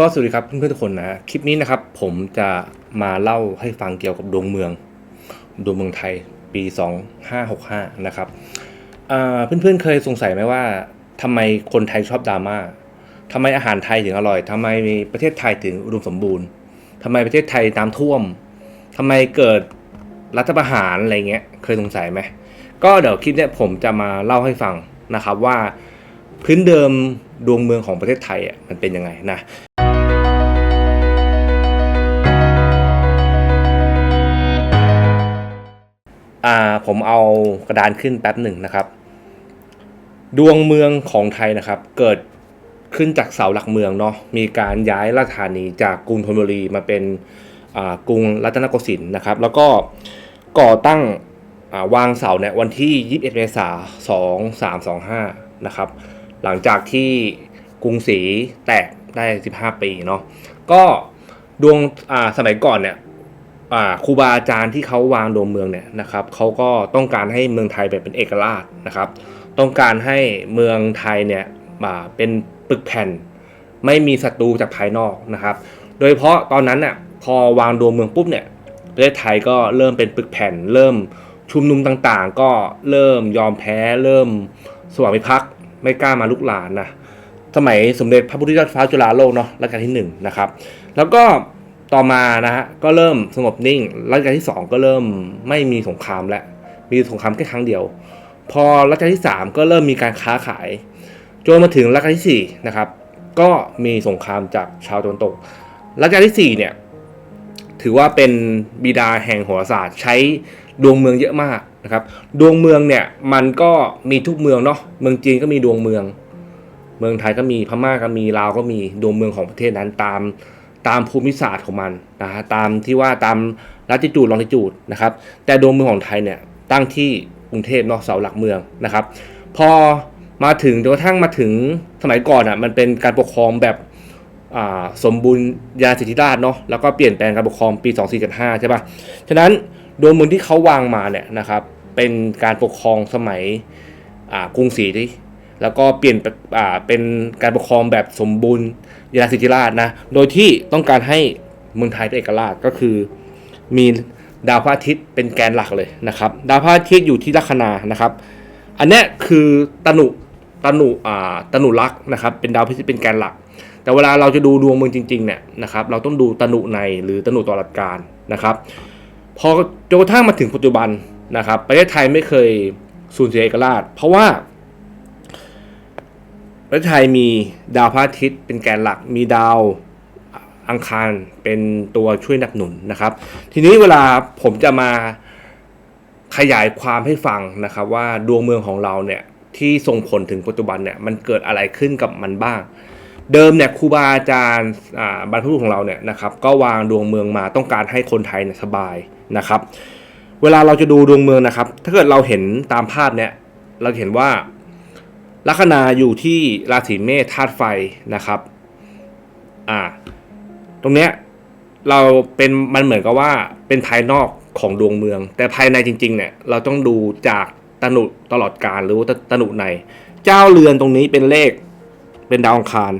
ก็สวัสดีครับเพื่อนๆทุกคนนะ คลิปนี้นะครับผมจะมาเล่าให้ฟังเกี่ยวกับดวงเมือง ดวงเมืองไทยปี 2565 นะครับอ่าเพื่อนๆเคยสงสัยไหมว่าทำไมคนไทยชอบดราม่าทำไมอาหารไทยถึงอร่อยทำไมประเทศไทยถึงอุดมสมบูรณ์ทำไมประเทศไทยน้ำท่วมทำไมเกิดรัฐประหารอะไรเงี้ยเคยสงสัยไหมก็เดี๋ยวคลิปเนี้ยผมจะมาเล่าให้ฟังนะครับว่าพื้นเดิมดวงเมืองของประเทศไทยอะมันเป็นยังไงนะ อ่าผมเอากระดานขึ้นแป๊บหนึ่งนะครับ ดวงเมืองของไทยนะครับ เกิดขึ้นจากเสาหลักเมืองเนาะมีการย้ายราชธานีจากกรุงธนบุรีมาเป็นกรุงรัตนโกสินทร์นะครับ แล้วก็ก่อตั้งาวางเสาเนี่ยวันที่ 21 เมษายน 2325 นะครับ หลังจากที่กรุงศรีแตกได้ 15 ปีเนาะก็ดวงสมัยก่อนเนี่ย ครูบาอาจารย์ที่เขาวางดวงเมืองเนี่ยนะครับเขาก็ต้องการให้เมืองไทยแบบเป็นเอกราชนะครับ ต้องการให้เมืองไทยเนี่ยมาเป็นปึกแผ่น ไม่มีศัตรูจากภายนอกนะครับ โดยเฉพาะตอนนั้นน่ะพอวางดวงเมืองปุ๊บเนี่ยประเทศไทยก็เริ่มเป็นปึกแผ่น เริ่มชุมนุมต่างๆ ก็เริ่มยอมแพ้ เริ่มสวามิภักดิ์ไม่กล้ามาลุกลานนะสมัยสมเด็จพระพุทธยอดฟ้าจุฬาโลกเนาะรัชกาลที่หนึ่งนะครับแล้วก็ ต่อมานะฮะก็เริ่มสงบนิ่งรัชกาลที่ 2 ก็เริ่มไม่มีสงครามแล้วมีสงครามแค่ครั้งเดียว พอรัชกาลที่ 3 ก็เริ่มมีการค้าขายจนมาถึงรัชกาลที่4นะครับก็มีสงครามจากชาวตะวันตกรัชกาลที่4เนี่ยถือว่าเป็นบิดาแห่งโหราศาสตร์ ใช้ดวงเมืองเยอะมากนะครับดวงเมืองเนี่ยมันก็มีทุกเมืองเนาะเมืองจีนก็มีดวงเมือง เมืองไทยก็มีพม่าก็มีลาวก็มีดวงเมืองของประเทศนั้นตาม ตามภูมิศาสตร์ของมันนะฮะตามที่ว่าตามลัติจูดลองติจูดนะครับแต่ดวงเมืองของไทยเนี่ยตั้งที่กรุงเทพเนาะเสาหลักเมืองนะครับพอมาถึงจนกระทั่งมาถึงสมัยก่อนอะมันเป็นการปกครองแบบสมบูรณ์ยาสิทธิราชเนาะแล้วก็เปลี่ยนแปลงการปกครองปี 2475 ใช่ปะฉะนั้นดวงเมืองที่เขาวางมาเนี่ยนะครับเป็นการปกครองสมัยกรุงศรีที่ แล้วก็เปลี่ยนอ่าเป็นการปกครองแบบสมบูรณ์ยาสิทธิราชนะ โดยที่ต้องการให้เมืองไทยเป็นเอกราชก็คือ มีดาวพระอาทิตย์เป็นแกนหลักเลยนะครับ ดาวพระอาทิตย์อยู่ที่ลัคนานะครับ อันนี้คือตนุตนุอ่าตนุลักษ์นะครับ เป็นดาวพระอาทิตย์เป็นแกนหลัก แต่เวลาเราจะดูดวงเมืองจริงๆเนี่ยนะครับ เราต้องดูตนุในหรือตนุตลอดการนะครับ พอจนกระทั่งมาถึงปัจจุบันนะครับ ประเทศไทยไม่เคยสูญเสียเอกราช เพราะว่า ประเทศไทยมีดาวพระอาทิตย์เป็นแกนหลักมีดาวอังคารเป็นตัวช่วยนับสนุนนะครับ ทีนี้เวลาผมจะมาขยายความให้ฟังนะครับ ว่าดวงเมืองของเราเนี่ยที่ส่งผลถึงปัจจุบันเนี่ยมันเกิดอะไรขึ้นกับมันบ้าง เดิมเนี่ยครูบาอาจารย์บรรพบุรุษของเราเนี่ยนะครับก็วางดวงเมืองมาต้องการให้คนไทยเนี่ยสบายนะครับ เวลาเราจะดูดวงเมืองนะครับ ถ้าเกิดเราเห็นตามภาพเนี่ยเราเห็นว่า ลัคนาอยู่ที่ราศีเมษธาตุไฟนะครับ อ่า ตรงเนี้ยเราเป็นมันเหมือนกับว่าเป็นภายนอกของดวงเมือง แต่ภายในจริง ๆ เนี่ยเราต้องดูจากตนุตลอดการหรือว่าตนุใน เจ้าเรือนตรงนี้เป็นเลขเป็นดาวองคาร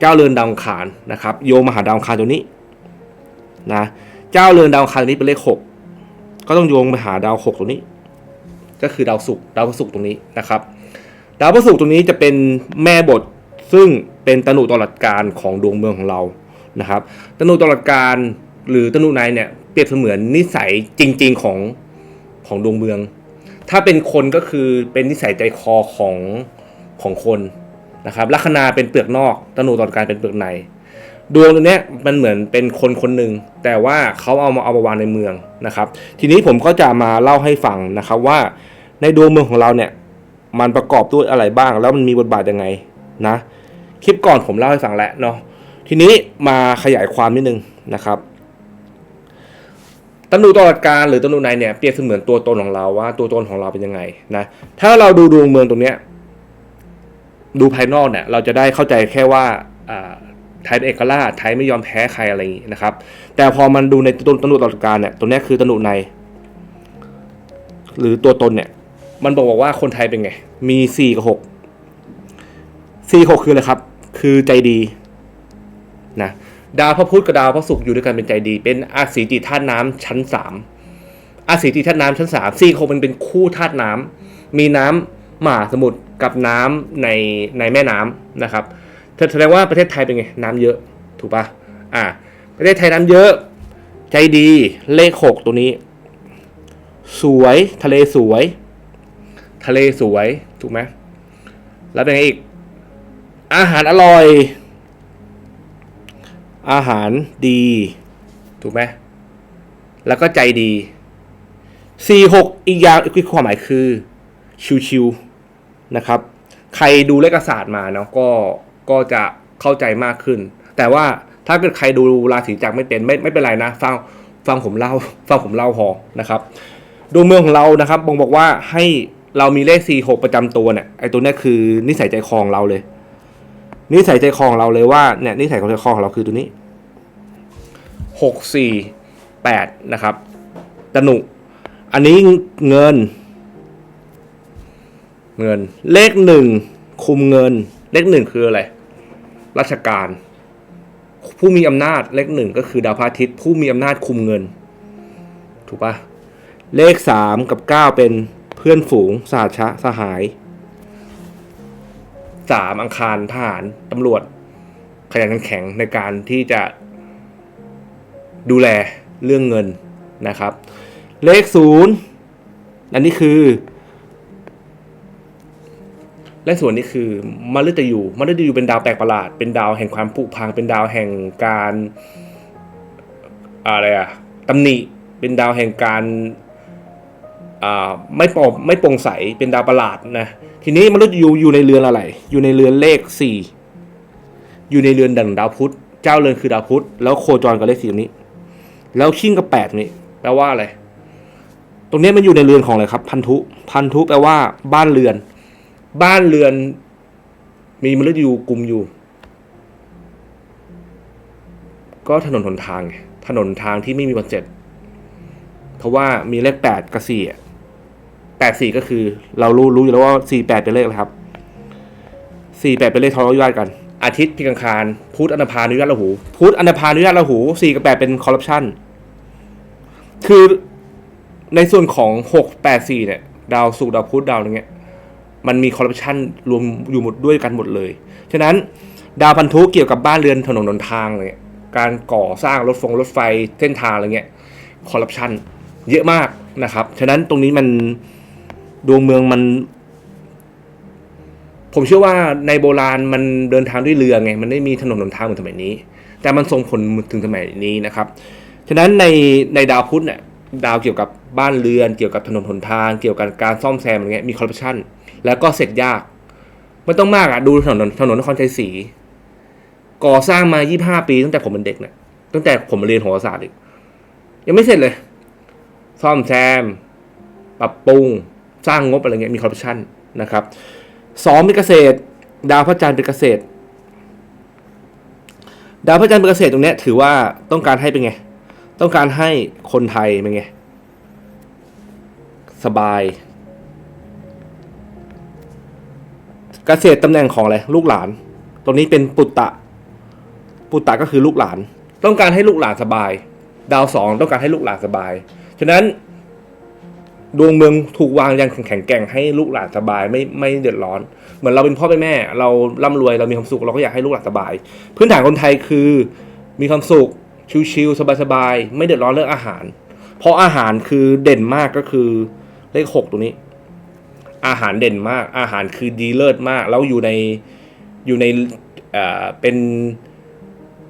เจ้าเรือนดาวองคารนะครับ โยมมหาดาวองคารตัวนี้นะ เจ้าเรือนดาวองคารตัวนี้เป็นเลขหกก็ต้องโยงไปหาดาวหกตัวนี้ ก็คือดาวศุกร์ดาวพฤหัสตรงนี้นะครับ ดาวพฤหัสตรงนี้จะเป็นแม่บทซึ่งเป็นตนุตลอดการของดวงเมืองของเรานะครับตนุตลอดการหรือตนุในเนี่ยเปรียบเสมือนนิสัยจริง ๆของของดวงเมือง ถ้าเป็นคนก็คือเป็นนิสัยใจคอของของคนนะครับลัคนาเป็นเปลือกนอกตนุตลอดการเป็นเปลือกใน ดวงตัวเนี้ยมันเหมือนเป็นคนคนหนึ่งแต่ว่าเขาเอามาเอามาวางในเมืองนะครับ ทีนี้ผมก็จะมาเล่าให้ฟังนะครับว่า ในดวงเมืองของเราเนี่ยมันประกอบด้วยอะไรบ้าง แล้วมันมีบทบาทยังไงนะคลิปก่อนผมเล่าให้ฟังแล้วเนาะทีนี้มาขยายความนิดนึงนะครับตนุตลอดการหรือตนุในเนี่ยเปรียบเสมือนตัวตนของเราว่าตัวตนของเราเป็นยังไงนะถ้าเราดูดวงเมืองตรงเนี้ยดูภายนอกเนี่ยเราจะได้เข้าใจแค่ว่า ไทยเป็นเอกราชไทยไม่ยอมแพ้ใครอะไรอย่างนี้นะครับ แต่พอมันดูในตนตนุตลอดการเนี่ยตัวนี้คือตนุใน หรือตัวตนเนี่ย มันบอกว่าคนไทยเป็นไง มีสี่กับหกสี่หกคืออะไรครับ คือใจดีนะดาวพระพุธกับดาวพระศุกร์อยู่ด้วยกันเป็นใจดี เป็นอาศีจิธาตุน้ำชั้นสามอาศีจิธาตุน้ำชั้นสามซี่โครงมันเป็นคู่ธาตุน้ำมีน้ำมหาสมุทรกับน้ำในในแม่น้ำนะครับ แสดงว่าประเทศไทยเป็นไง น้ำเยอะถูกปะอ่า ประเทศไทยน้ำเยอะ ใจดีเลขหกตัวนี้ สวยทะเลสวย ทะเลสวยถูกไหมแล้วเป็นไงอีก อาหารอร่อย อาหารดี ถูกไหมแล้วก็ใจดีสี่หกอีกอย่างอีกความหมายคือ ชิวๆนะครับ ใครดูเลขศาสตร์มาเนาะก็ ก็จะเข้าใจมากขึ้น แต่ว่าถ้าเกิดใครดูราศีจักรไม่เป็นไม่ไม่เป็นไรนะ ฟังฟังผมเล่าฟังผมเล่าพอนะครับดวงเมืองของเรานะครับบ่งบอกว่าให้เรามีเลขสี่หกประจำตัวเนี่ยไอ้ตัวนี้คือนิสัยใจคอของเราเลย นิสัยใจคอของเราเลยว่าเนี่ยนิสัยของใจคอของเราคือตัวนี้หกสี่แปดนะครับตนุ อันนี้เงิน เงิน เลขหนึ่งคุมเงิน เลขหนึ่งคืออะไร ราชการ ผู้มีอำนาจเลขหนึ่งก็คือดาวพระอาทิตย์ผู้มีอำนาจคุมเงิน ถูกปะเลขสามกับเก้าเป็นเพื่อนฝูงสาชะสหายสามอังคารทหารตำรวจขยันขันแข็งในการที่จะดูแลเรื่องเงินนะครับ เลขศูนย์อันนี้คือ เลขส่วนนี้คือมฤตยูมฤตยูเป็นดาวแปลกประหลาด เป็นดาวแห่งความผุพัง เป็นดาวแห่งการอะไรอะตำหนิ เป็นดาวแห่งการไม่ปรงไม่โปร่งใส เป็นดาวประหลาดนะ ทีนี้มฤตยูอยู่ในเรือนอะไร อยู่ในเรือนเลขสี่อยู่ในเรือนดังดาวพุธ เจ้าเรือนคือดาวพุธ แล้วโคจรกับเลขสี่ตรงนี้ แล้วชิ่งกับแปดนี้แปลว่าอะไร ตรงนี้มันอยู่ในเรือนของอะไรครับ พันธุ พันธุแปลว่าบ้านเรือน บ้านเรือน มีมฤตยูกลุ่มอยู่ ก็ถนนหนทางไงถนนทางที่ไม่มีวันเสร็จ เพราะว่ามีเลขแปดกับสี่อะแปดสี่ก็คือ เรารู้รู้อยู่แล้วว่าสี่แปดเป็นเลขอะไรครับสี่แปดเป็นเลขทะเลาะวิวาทกัน อาทิตย์พิกังคารพุธอันธพาลนุญาตราหูพุธอันธพาลนุญาตราหูสี่กับแปดเป็นคอร์รัปชันคือในส่วนของหกแปดสี่เนี่ย ดาวศุกร์ดาวพุธดาวอะไรเงี้ย มันมีคอร์รัปชันรวมอยู่หมดด้วยกันหมดเลย ฉะนั้นดาวพันธุเกี่ยวกับบ้านเรือนถนนหนทางเนี่ยการก่อสร้างรถฟงรถไฟเส้นทางอะไรเงี้ยคอร์รัปชันเยอะมากนะครับ ฉะนั้นตรงนี้มันดวงเมืองมัน ผมเชื่อว่าในโบราณมันเดินทางด้วยเรือไง มันไม่มีถนนหนทางเหมือนสมัยนี้ แต่มันส่งผลถึงสมัยนี้นะครับ ฉะนั้นในในดาวพุธเนี่ยดาวเกี่ยวกับบ้านเรือน เกี่ยวกับถนนหนทาง เกี่ยวกับการซ่อมแซมอะไรเงี้ยมีคอร์รัปชัน แล้วก็เสร็จยาก ไม่ต้องมากอะดูถนนถนนนครชัยศรีก่อสร้างมา25ปี ตั้งแต่ผมเป็นเด็กเนี่ยตั้งแต่ผมเรียนโหราศาสตร์อีกยังไม่เสร็จเลย ซ่อมแซม ปรับปรุง สร้างงบอะไรเงี้ยมีคอร์รัปชันนะครับสองเป็นเกษตร ดาวพระจันทร์เป็นเกษตร ดาวพระจันทร์เป็นเกษตรตรงเนี้ยถือว่าต้องการให้เป็นไง ต้องการให้คนไทยเป็นไง สบาย เกษตรตำแหน่งของอะไรลูกหลาน ตรงนี้เป็นปุตตะ ปุตตะก็คือลูกหลาน ต้องการให้ลูกหลานสบาย ดาวสองต้องการให้ลูกหลานสบาย ฉะนั้น ดวงเมืองถูกวางอย่างแข็งแกร่งให้ลูกหลานสบายไม่ไม่เดือดร้อน เหมือนเราเป็นพ่อเป็นแม่ เราร่ำรวยเรามีความสุขเราก็อยากให้ลูกหลานสบาย พื้นฐานคนไทยคือมีความสุขชิลๆสบายๆไม่เดือดร้อนเรื่องอาหาร เพราะอาหารคือเด่นมากก็คือเลขหกตรงนี้ อาหารเด่นมาก อาหารคือดีเลิศมาก แล้วอยู่ในอยู่ในเอ่อเป็น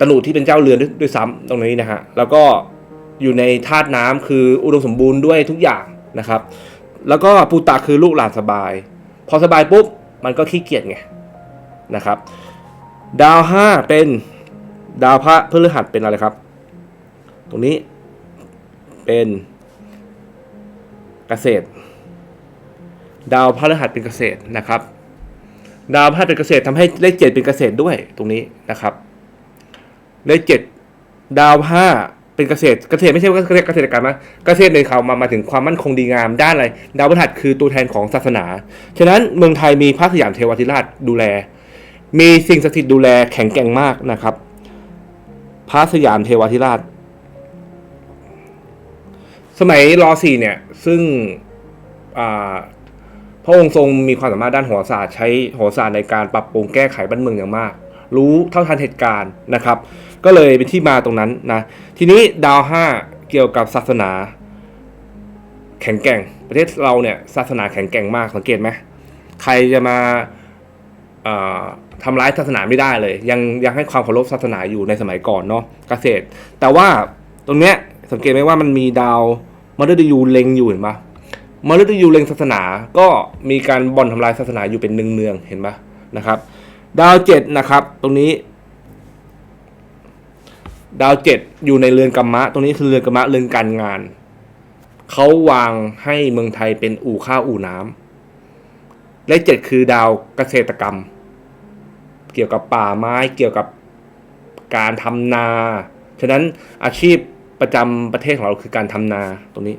ตนุที่เป็นเจ้าเรือนด้วยด้วยซ้ำตรงนี้นะฮะ แล้วก็อยู่ในธาตุน้ำคืออุดมสมบูรณ์ด้วยทุกอย่างนะครับ แล้วก็ปูตะคือลูกหลานสบาย พอสบายปุ๊บมันก็ขี้เกียจไงนะครับ ดาวห้าเป็นดาวพระพฤหัสเป็นอะไรครับ ตรงนี้เป็นเกษตร ดาวพฤหัสเป็นเกษตรนะครับ ดาวพฤหัสเป็นเกษตรทำให้เลขเจ็ดเป็นเกษตรด้วยตรงนี้นะครับ เลขเจ็ดดาวห้าเป็นเกษตรเกษตรไม่ใช่ว่าเกษตรเกษตรกรรมนะเกษตรในเขามามาถึงความมั่นคงดีงามด้านอะไร ดาวพฤหัสคือตัวแทนของศาสนา ฉะนั้นเมืองไทยมีพระสยามเทวทิราชดูแล มีสิ่งศักดิ์สิทธิ์ดูแลแข็งแกร่งมากนะครับ พระสยามเทวาธิราช สมัยรอสี่เนี่ย ซึ่งอ่า พระองค์ทรงมีความสามารถด้านโหราศาสตร์ใช้โหราศาสตร์ในการปรับปรุงแก้ไขบ้านเมืองอย่างมาก รู้เท่าทันเหตุการณ์นะครับ ก็เลยเป็นที่มาตรงนั้นนะทีนี้ดาวห้าเกี่ยวกับศาสนา แข็งแกร่ง ประเทศเราเนี่ยศาสนาแข็งแกร่งมากสังเกตไหมใครจะมาทำร้ายศาสนาไม่ได้เลย ยังยังให้ความเคารพศาสนาอยู่ในสมัยก่อนเนาะเกษตร แต่ว่าตรงเนี้ยสังเกตไหมว่ามันมีดาวมฤตยูเล็งอยู่เห็นปะ มฤตยูเล็งศาสนาก็มีการบ่อนทำลายศาสนาอยู่เป็นเนืองๆเห็นปะนะครับ ดาวเจ็ดนะครับ ตรงนี้ ดาวเจ็ดอยู่ในเรือนกรรมะ ตรงนี้คือเรือนกรรมะเรือนการงานเขาวางให้เมืองไทยเป็นอู่ข้าวอู่น้ำเลขเจ็ดคือดาวเกษตรกรรม เกี่ยวกับป่าไม้เกี่ยวกับการทำนา ฉะนั้นอาชีพประจำประเทศของเราคือการทำนาตรงนี้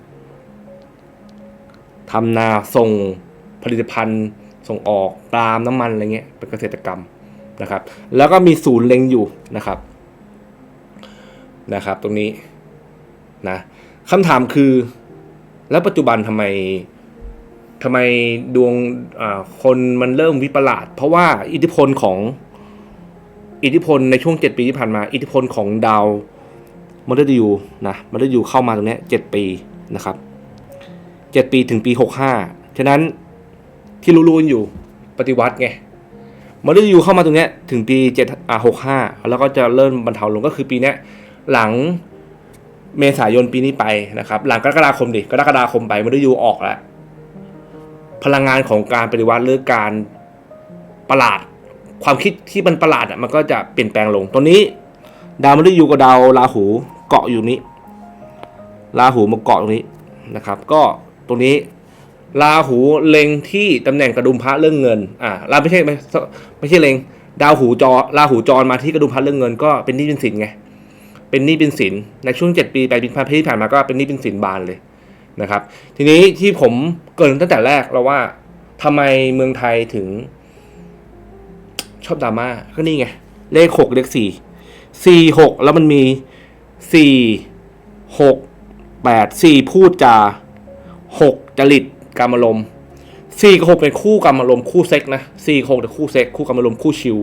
ทำนาส่งผลิตภัณฑ์ส่งออกปามน้ำมันอะไรเงี้ยเป็นเกษตรกรรมนะครับ แล้วก็มีศูนย์เล็งอยู่นะครับนะครับ ตรงนี้นะคำถามคือ แล้วปัจจุบันทำไมทำไมดวงคนมันเริ่มวิปลาสเพราะว่าอิทธิพลของอิทธิพลในช่วงเจ็ดปีที่ผ่านมา อิทธิพลของดาวมฤตยูนะมฤตยูเข้ามาตรงนี้เจ็ดปีนะครับ เจ็ดปีถึงปีหกห้าฉะนั้นที่รู้ๆอยู่ปฏิวัติไงมฤตยูเข้ามาตรงเนี้ยถึงปีเจ็ดอ่าหกห้าแล้วก็จะเริ่มบรรเทาลงก็คือปีเนี้ยหลังเมษายนปีนี้ไปนะครับ หลังกรกฎาคมดิกรกฎาคมไปมฤตยูออกแล้ว พลังงานของการปฏิวัติหรือการประหลาดความคิดที่มันประหลาดอะมันก็จะเปลี่ยนแปลงลงตัวนี้ ดาวมฤตยูกับดาวราหูเกาะอยู่นี้ราหูมาเกาะตรงนี้นะครับ ก็ ตรงนี้ราหูเล็งที่ตำแหน่งกระดุมพระเรื่องเงิน อ่าเราไม่ใช่ไม่ไม่ใช่เล็ง ดาวหูจอราหูจรมาที่กระดุมพระเรื่องเงิน ก็เป็นหนี้เป็นสินไง เป็นหนี้เป็นสิน ในช่วงเจ็ดปีแปดปีที่ผ่านมาก็เป็นหนี้เป็นสินบานเลยนะครับ ทีนี้ที่ผมเกินตั้งแต่แรกเราว่าทำไมเมืองไทยถึง ชอบดราม่าก็นี่ไง เลขหกเลขสี่สี่หกแล้วมันมีสี่หกแปดสี่พูดจา หกจริตกรรมอารมณ์สี่กับหกเป็นคู่กรรมอารมณ์คู่เซ็กนะสี่หกเป็นคู่เซ็กคู่กรรมอารมณ์คู่ชิว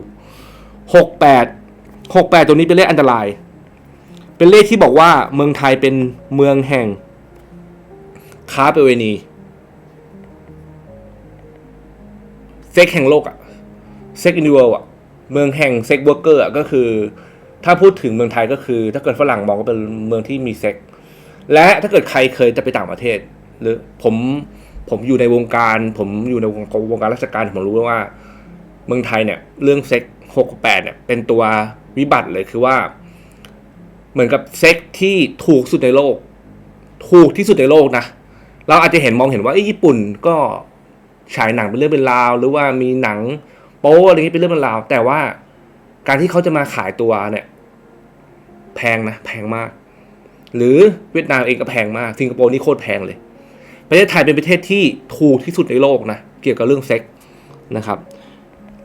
หกแปดหกแปดตัวนี้เป็นเลขอันตราย เป็นเลขที่บอกว่าเมืองไทยเป็นเมืองแห่ง ค้าประเวณีเซ็กแห่งโลกอะเซ็กอินดิเวลอะเมืองแห่งเซ็กเวิร์กเกอร์อะก็คือ ถ้าพูดถึงเมืองไทยก็คือ ถ้าเกิดฝรั่งมองก็เป็นเมืองที่มีเซ็กและถ้าเกิดใครเคยจะไปต่างประเทศ หรือผมผมอยู่ในวงการ ผมอยู่ในวงวงการราชการผมรู้ว่า เมืองไทยเนี่ย เรื่องเซ็กหกแปดเนี่ย เป็นตัววิบัติเลยคือว่า เหมือนกับเซ็กที่ถูกสุดในโลก ถูกที่สุดในโลกนะเราอาจจะเห็นมองเห็นว่าเอ้ญี่ปุ่นก็ฉายหนังเป็นเรื่องเป็นราว หรือว่ามีหนังโป๊อะไรอย่างนี้เป็นเรื่องเป็นราว แต่ว่าการที่เขาจะมาขายตัวเนี่ย แพงนะ แพงมาก หรือเวียดนามเองก็แพงมากสิงคโปร์นี่โคตรแพงเลย ประเทศไทยเป็นประเทศที่ถูกที่สุดในโลกนะ เกี่ยวกับเรื่องเซ็กนะครับ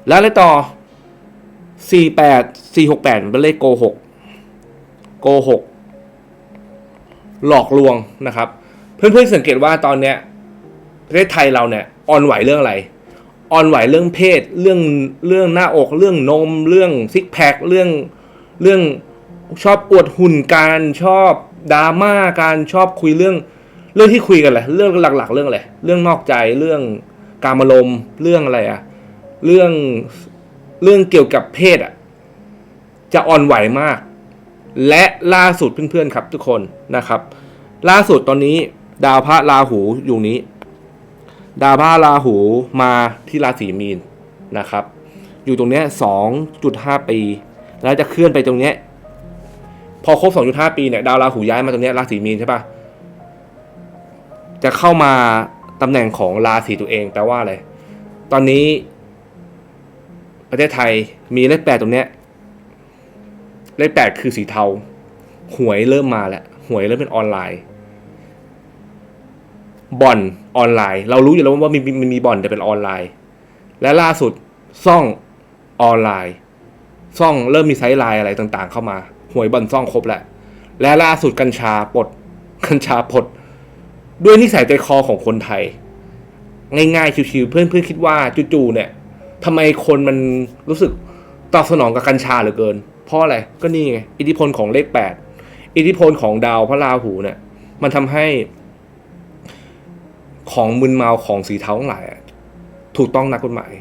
แล้วอะไรต่อ 48 468 เป็นเลขโกหกโกหกหลอกลวงนะครับ เพื่อนๆสังเกตว่าตอนเนี้ยประเทศไทยเราเนี่ยอ่อนไหวเรื่องอะไรอ่อนไหวเรื่องเพศ เรื่องเรื่องหน้าอก เรื่องนม เรื่องซิกแพคเรื่องเรื่องชอบอวดหุ่นการชอบดราม่าการชอบคุยเรื่อง เรื่องที่คุยกันแหละ เรื่องหลัก ๆ เรื่องอะไรเรื่องนอกใจเรื่องการมารมเรื่องอะไรอะเรื่องเรื่องเกี่ยวกับเพศอะจะอ่อนไหวมาก และล่าสุดเพื่อนๆครับทุกคนนะครับ ล่าสุดตอนนี้ ดาวพระราหูอยู่นี้ ดาวพระราหูมาที่ราศีมีนนะครับ อยู่ตรงเนี้ยสองจุดห้าปี แล้วจะเคลื่อนไปตรงเนี้ยพอครบสองจุดห้าปีเนี่ยดาวราหูย้ายมาตรงเนี้ยราศีมีนใช่ปะ จะเข้ามาตำแหน่งของราศีตัวเองแปลว่าอะไร ตอนนี้ ประเทศไทยมีเลขแปดตรงเนี้ย เลขแปดคือสีเทา หวยเริ่มมาแล้ว หวยเริ่มเป็นออนไลน์ บ่อนออนไลน์ เรารู้อยู่แล้วว่ามีมีมีบ่อนแต่เป็นออนไลน์ และล่าสุดซ่องออนไลน์ ซ่องเริ่มมีไซต์ไลน์อะไรต่างๆ เข้ามา หวยบ่อนซ่องครบแหละ และล่าสุดกัญชาปลด กัญชาปลด ด้วยนิสัยใจคอของคนไทย ง่ายๆชิวๆเพื่อนๆคิดว่าจู่ๆเนี่ยทำไมคนมันรู้สึกตอบสนองกับกัญชาเหลือเกิน เพราะอะไรก็นี่ไงอิทธิพลของเลขแปดอิทธิพลของดาวพระราหูเนี่ย มันทำให้ของมึนเมาของสีเทาทั้งหลายถูกต้องนักกฎหมาย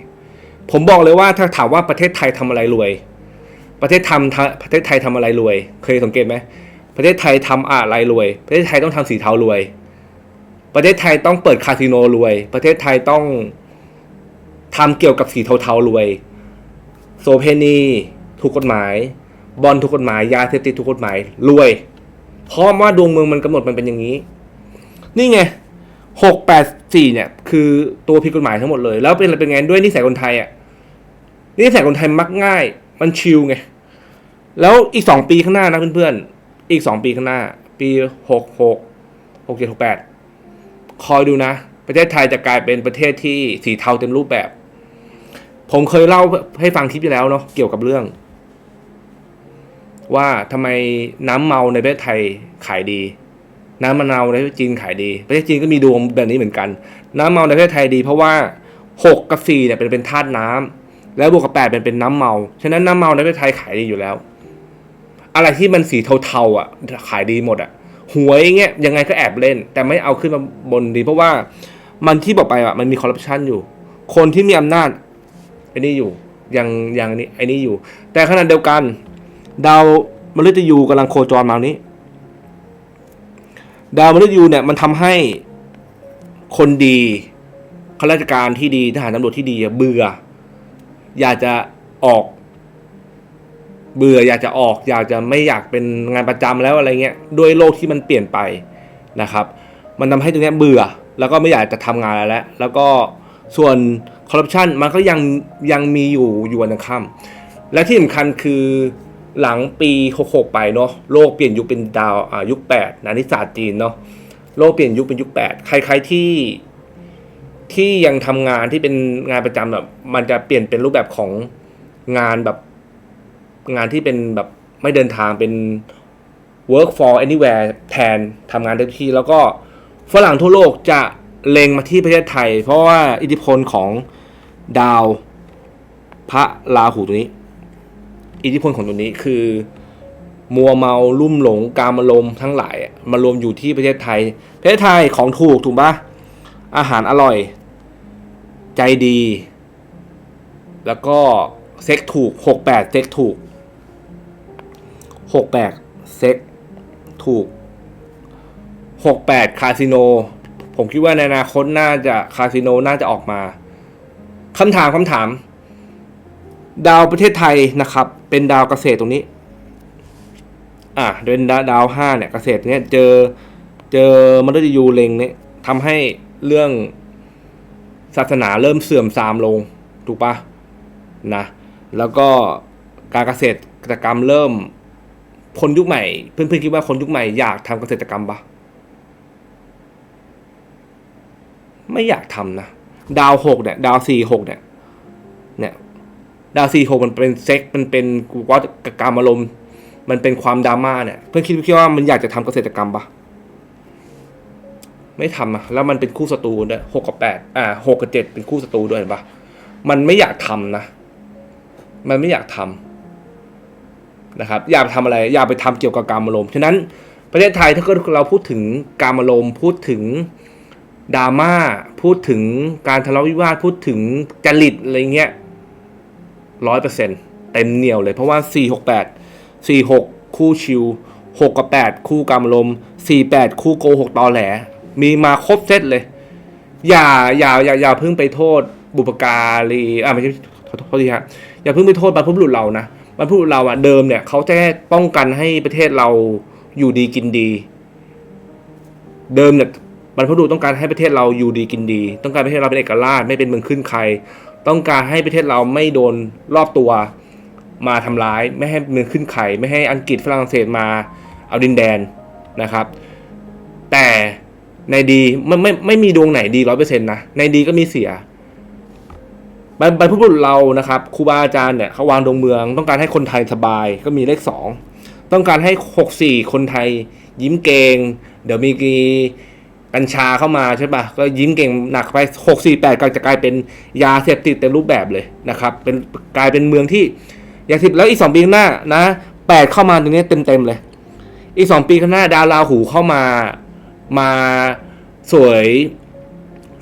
ผมบอกเลยว่าถ้าถามว่าประเทศไทยทำอะไรรวย ประเทศทำประเทศไทยทำอะไรรวย เคยสังเกตไหมประเทศไทยทำอะไรรวย ประเทศไทยต้องทำสีเทารวย ประเทศไทยต้องเปิดคาสิโนรวย ประเทศไทยต้องทำเกี่ยวกับสีเทาๆรวย โสเพณีถูกกฎหมาย บอลถูกกฎหมาย ยาเสพติดถูกกฎหมายรวย เพราะว่าดวงเมืองมันกำหนดมันเป็นอย่างนี้ นี่ไงหกแปดสี่เนี่ย คือตัวผิดกฎหมายทั้งหมดเลย แล้วเป็นอะไรเป็นไงด้วยนิสัยคนไทยอะนิสัยคนไทยมักง่าย มันชิลไง แล้วอีกสองปีข้างหน้านะเพื่อนๆอีกสองปีข้างหน้า ปีหกหกหกเจ็ดหกแปด คอยดูนะ ประเทศไทยจะกลายเป็นประเทศที่สีเทาเต็มรูปแบบ ผมเคยเล่าให้ฟังคลิปที่แล้วเนาะเกี่ยวกับเรื่อง ว่าทำไมน้ำเมาในประเทศไทยขายดี น้ำมะนาวในประเทศจีนขายดี ประเทศจีนก็มีดวงแบบนี้เหมือนกัน น้ำเมาในประเทศไทยดี เพราะว่าหกกับสี่เนี่ยเป็นเป็นธาตุน้ำแล้วบวกกับแปดเป็นเป็นน้ำเมา ฉะนั้นน้ำเมาในประเทศไทยขายดีอยู่แล้ว อะไรที่มันสีเทาๆอะขายดีหมดอะ หวยเงี้ยยังไงก็แอบเล่น แต่ไม่เอาขึ้นมาบนดี เพราะว่ามันที่บอกไปอะมันมีคอร์รัปชันอยู่ คนที่มีอำนาจไอ้นี่อยู่ยังยังนี่ไอ้นี่อยู่ แต่ขณะเดียวกัน ดาวมฤตยูกำลังโคจรมานี้ ดาวมฤตยูเนี่ยมันทำให้คนดีข้าราชการที่ดีทหารตำรวจที่ดีเบื่อ อยากจะออก เบื่ออยากจะออก อยากจะไม่อยากเป็นงานประจำแล้วอะไรเงี้ยด้วยโลกที่มันเปลี่ยนไปนะครับ มันทำให้ตรงนี้เบื่อแล้วก็ไม่อยากจะทำงานแล้ว แล้วก็ส่วนคอร์รัปชันมันก็ยังยังมีอยู่อยู่วันค่ำและที่สำคัญคือหลังปี 66 ไปเนาะโลกเปลี่ยนยุคเป็นดาวอ่ายุค 8นะนิศาสตร์จีนเนาะโลกเปลี่ยนยุคเป็นยุค 8 ใครๆที่ที่ยังทำงานที่เป็นงานประจำแบบมันจะเปลี่ยนเป็นรูปแบบของงานแบบ งานที่เป็นแบบไม่เดินทางเป็น work for anywhere แทนทำงานได้ทุกที่ แล้วก็ฝรั่งทั่วโลกจะเล็งมาที่ประเทศไทย เพราะว่าอิทธิพลของดาวพระราหูตัวนี้ อิทธิพลของตัวนี้คือ มัวเมาลุ่มหลงการมารมทั้งหลายมารวมอยู่ที่ประเทศไทย ประเทศไทยของถูกถูกปะอาหารอร่อย ใจดี แล้วก็เซ็กถูกหกแปดเซ็กถูก หกแปดเซ็กถูกหกแปดคาสิโน ผมคิดว่าในอนาคตน่าจะคาสิโนน่าจะออกมาคำถามคำถาม ดาวประเทศไทยนะครับ เป็นดาวเกษตรตรงนี้ อะเป็นดาดาวห้าเนี่ยเกษตรเนี่ยเจอเจอมฤตยูเลงเนี่ยทำให้เรื่องศาสนาเริ่มเสื่อมทรามลง ถูกปะนะ แล้วก็การเกษตรกรรมเริ่ม คนยุคใหม่เพื่อนๆคิดว่าคนยุคใหม่อยากทำเกษตรกรรมปะไม่อยากทำนะดาวหกเนี่ย ดาวสี่หกเนี่ย เนี่ย ดาวสี่หกมันเป็นเซ็กมันเป็นวัฏกรรมอารมณ์ มันเป็นความดราม่าเนี่ย เพื่อนคิดคิดว่ามันอยากจะทำเกษตรกรรมปะไม่ทำอะแล้วมันเป็นคู่ศัตรูด้วยหกกับแปดอ่าหกกับเจ็ดเป็นคู่ศัตรูด้วยเห็นปะมันไม่อยากทำนะ มันไม่อยากทำ นะครับอย่าไปทำอะไรอย่าไปทำเกี่ยวกับการอารมณ์ฉะนั้นประเทศไทยถ้าเกิดเราพูดถึงการอารมณ์พูดถึงดราม่าพูดถึงการทะเลาะวิวาทพูดถึงจริตอะไรเงี้ยร้อยเปอร์เซ็นเต็มเหนียวเลย เพราะว่าสี่หกแปดสี่หกคู่ชิวหกกับแปดคู่การอารมณ์สี่แปดคู่โกหกตอแหล มีมาครบเซตเลย อย่าอย่าอย่าอย่าเพิ่งไปโทษบุปการีอ่าไม่ใช่ขอโทษทีครับอย่าเพิ่งไปโทษบรรพบุรุษเรานะ บรรพบุรุษเราอะเดิมเนี่ยเขาจะแค่ป้องกันให้ประเทศเราอยู่ดีกินดี เดิมเนี่ยบรรพบุรุษต้องการให้ประเทศเราอยู่ดีกินดี ต้องการให้ประเทศเราเป็นเอกราชไม่เป็นเมืองขึ้นใคร ต้องการให้ประเทศเราไม่โดนรอบตัวมาทำร้าย ไม่ให้เมืองขึ้นใครไม่ให้อังกฤษฝรั่งเศสมาเอาดินแดนนะครับ แต่ในดีไม่ไม่ไม่มีดวงไหนดีร้อยเปอร์เซ็นต์นะในดีก็มีเสีย บรรพบุรุษเรานะครับครูบาอาจารย์เนี่ยเขาวางดวงเมือง ต้องการให้คนไทยสบายก็มีเลขสองต้องการให้ 64 คนไทยยิ้มเกง เดี๋ยวมีกัญชาเข้ามาใช่ปะก็ยิ้มเก่งหนักไป648ก็จะกลายเป็นยาเสพติดเต็มรูปแบบเลยนะครับ เป็นกลายเป็นเมืองที่ยาเสพติดแล้วอีก 2 ปีข้างหน้านะแปดเข้ามาตรงนี้เต็มๆเลย อีก 2 ปีข้างหน้าดาวราหูเข้ามามาสวย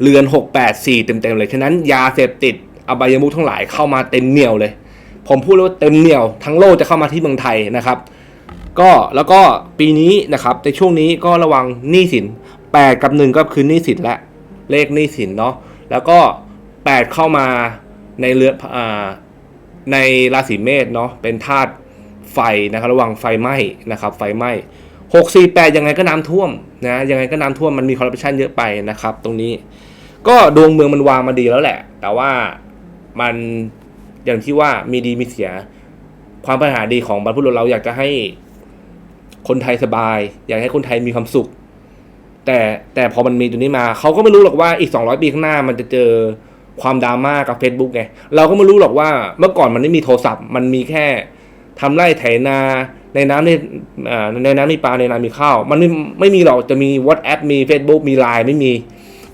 เรือน 684 เต็มๆเลย ฉะนั้นยาเสพติด อบายมุขทั้งหลายเข้ามาเต็มเหนียวเลย ผมพูดเลยว่าเต็มเหนียว ทั้งโลกจะเข้ามาที่เมืองไทยนะครับก็แล้วก็ปีนี้นะครับในช่วงนี้ก็ระวังหนี้สิน 8 กับ 1 ก็คือหนี้สินและเลขหนี้สินเนาะแล้วก็ 8 เข้ามาในเรืออในราศีเมษเนาะเป็นธาตุไฟนะครับระวังไฟไหม้นะครับไฟไหม้6 4 8 ยังไงก็น้ำท่วมนะยังไงก็น้ำท่วมมันมีคอร์รัปชันเยอะไปนะครับ ตรงนี้ ก็ดวงเมืองมันวางมาดีแล้วแหละ แต่ว่า มันอย่างที่ว่ามีดีมีเสีย ความปัญหาดีของบรรพุรุษเราอยากจะให้คนไทยสบาย อยากให้คนไทยมีความสุข แต่แต่พอมันมีตัวนี้มาเขาก็ไม่รู้หรอกว่าอีก 200 ปีข้างหน้ามันจะเจอความดราม่ากับ Facebook ไงเราก็ไม่รู้หรอกว่าเมื่อก่อนมันไม่มีโทรศัพท์ มันมีแค่ทำไร่ไถนาในน้ำในในน้ำมีปลาในนามีข้าว มันไม่ไม่มีหรอกจะมี WhatsApp มี Facebook มี Line ไม่มี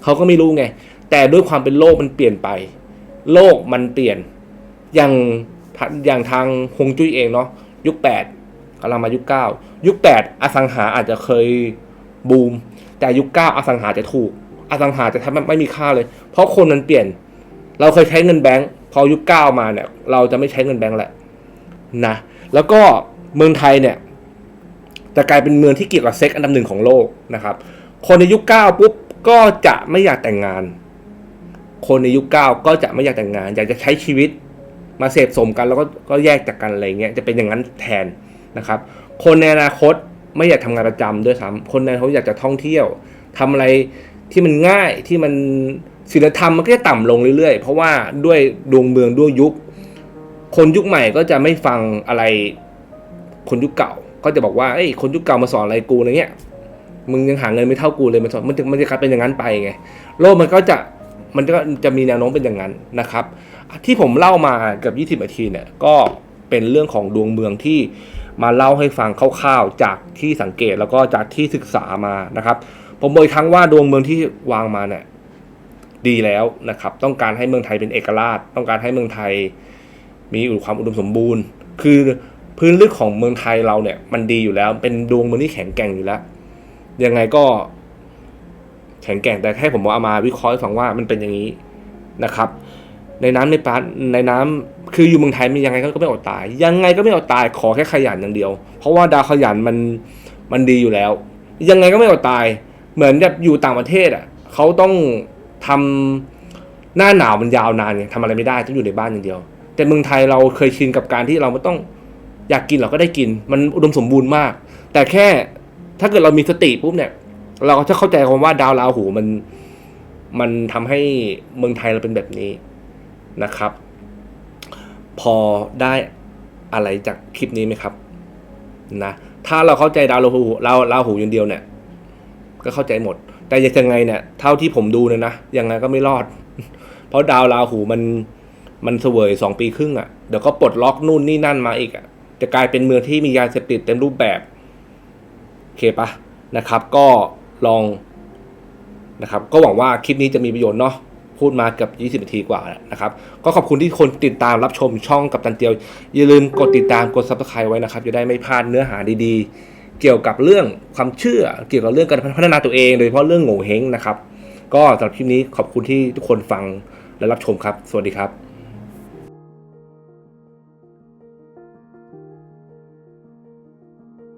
เขาก็ไม่รู้ไง แต่ด้วยความเป็นโลกมันเปลี่ยนไป โลกมันเปลี่ยนอย่างอย่างทางฮงจุ้ยเองเนาะยุค8กำลังมายุค 9 ยุค 8 อสังหาอาจจะเคยบูม แต่ยุค 9 อสังหาจะถูก อสังหาจะแทบไม่มีค่าเลย เพราะคนมันเปลี่ยน เราเคยใช้เงินแบงค์พอยุค 9 มาเนี่ย เราจะไม่ใช้เงินแบงค์แหละนะแล้วก็เมืองไทยเนี่ยจะกลายเป็นเมืองที่เกี่ยวกับเซ็กอันดับหนึ่งของโลกนะครับ คนในยุค 9 ปุ๊บก็จะไม่อยากแต่งงาน คนในยุค9ก็จะไม่อยากแต่งงาน อยากจะใช้ชีวิตมาเสพสมกันแล้วก็ก็แยกจากกันอะไรเงี้ยจะเป็นอย่างนั้นแทนนะครับ คนในอนาคตไม่อยากทำงานประจำด้วยซ้ำคนในเขาอยากจะท่องเที่ยวทำอะไรที่มันง่ายที่มันศีลธรรมมันก็จะต่ำลงเรื่อยๆ เพราะว่าด้วยดวงเมืองด้วยยุค คนยุคใหม่ก็จะไม่ฟังอะไรคนยุคเก่า ก็จะบอกว่าเอ้ยคนยุคเก่ามาสอนอะไรกูอะไรเงี้ยมึงยังหาเงินไม่เท่ากูเลยมันสอนมันจะมันจะกลายเป็นอย่างนั้นไปไงโลกมันก็จะ มันก็จะมีแนวโน้มเป็นอย่างนั้นนะครับ ที่ผมเล่ามาเกือบ20 นาทีเนี่ยก็เป็นเรื่องของดวงเมืองที่มาเล่าให้ฟังคร่าวๆจากที่สังเกตแล้วก็จากที่ศึกษามานะครับ ผมบอกอีกครั้งว่าดวงเมืองที่วางมาเนี่ยดีแล้วนะครับ ต้องการให้เมืองไทยเป็นเอกราช ต้องการให้เมืองไทยมีความอุดมสมบูรณ์ คือพื้นลึกของเมืองไทยเราเนี่ยมันดีอยู่แล้ว เป็นดวงเมืองที่แข็งแกร่งอยู่แล้ว ยังไงก็ แข็งแกร่งแต่แค่ผมเอามาวิเคราะห์ฟังว่ามันเป็นอย่างนี้นะครับ ในน้ำในปลาในน้ำคืออยู่เมืองไทยมียังไงก็ไม่อดตาย ยังไงก็ไม่อดตายขอแค่ขยันอย่างเดียว เพราะว่าดาวขยันมันมันดีอยู่แล้ว ยังไงก็ไม่อดตาย เหมือนแบบอยู่ต่างประเทศอะเขาต้องทำหน้าหนาวมันยาวนานไงทำอะไรไม่ได้ต้องอยู่ในบ้านอย่างเดียว แต่เมืองไทยเราเคยชินกับการที่เราไม่ต้องอยากกินเราก็ได้กิน มันอุดมสมบูรณ์มาก แต่แค่ถ้าเกิดเรามีสติปุ๊บเนี่ย เราก็จะเข้าใจคำว่าดาวราหูมันมันทำให้เมืองไทยเราเป็นแบบนี้นะครับ พอได้อะไรจากคลิปนี้ไหมครับนะถ้าเราเข้าใจดาวราหูเราราหูอย่างเดียวเนี่ย ก็เข้าใจหมด แต่ยังไงเนี่ย เท่าที่ผมดูเนี่ยนะยังไงก็ไม่รอด เพราะดาวราหูมันมันเสวยสองปีครึ่งอะ่ะเดี๋ยวก็ปลดล็อกนู่นนี่นั่นมาอีกอะ่ะจะกลายเป็นเมืองที่มียาเสพติดเต็มรูปแบบโอเคปะนะครับ ก็ ลองนะครับ ก็หวังว่าคลิปนี้จะมีประโยชน์เนาะพูดมาเกือบ20นาทีกว่านะครับ ก็ขอบคุณที่คนติดตามรับชมช่องกับตันเตียว อย่าลืมกดติดตามกด subscribe ไว้นะครับ จะได้ไม่พลาดเนื้อหาดีๆ เกี่ยวกับเรื่องความเชื่อ เกี่ยวกับเรื่องการพัฒนาตัวเอง โดยเฉพาะเรื่องโง่เฮงนะครับ ก็สำหรับคลิปนี้ขอบคุณที่ทุกคนฟังและรับชมครับ สวัสดีครับ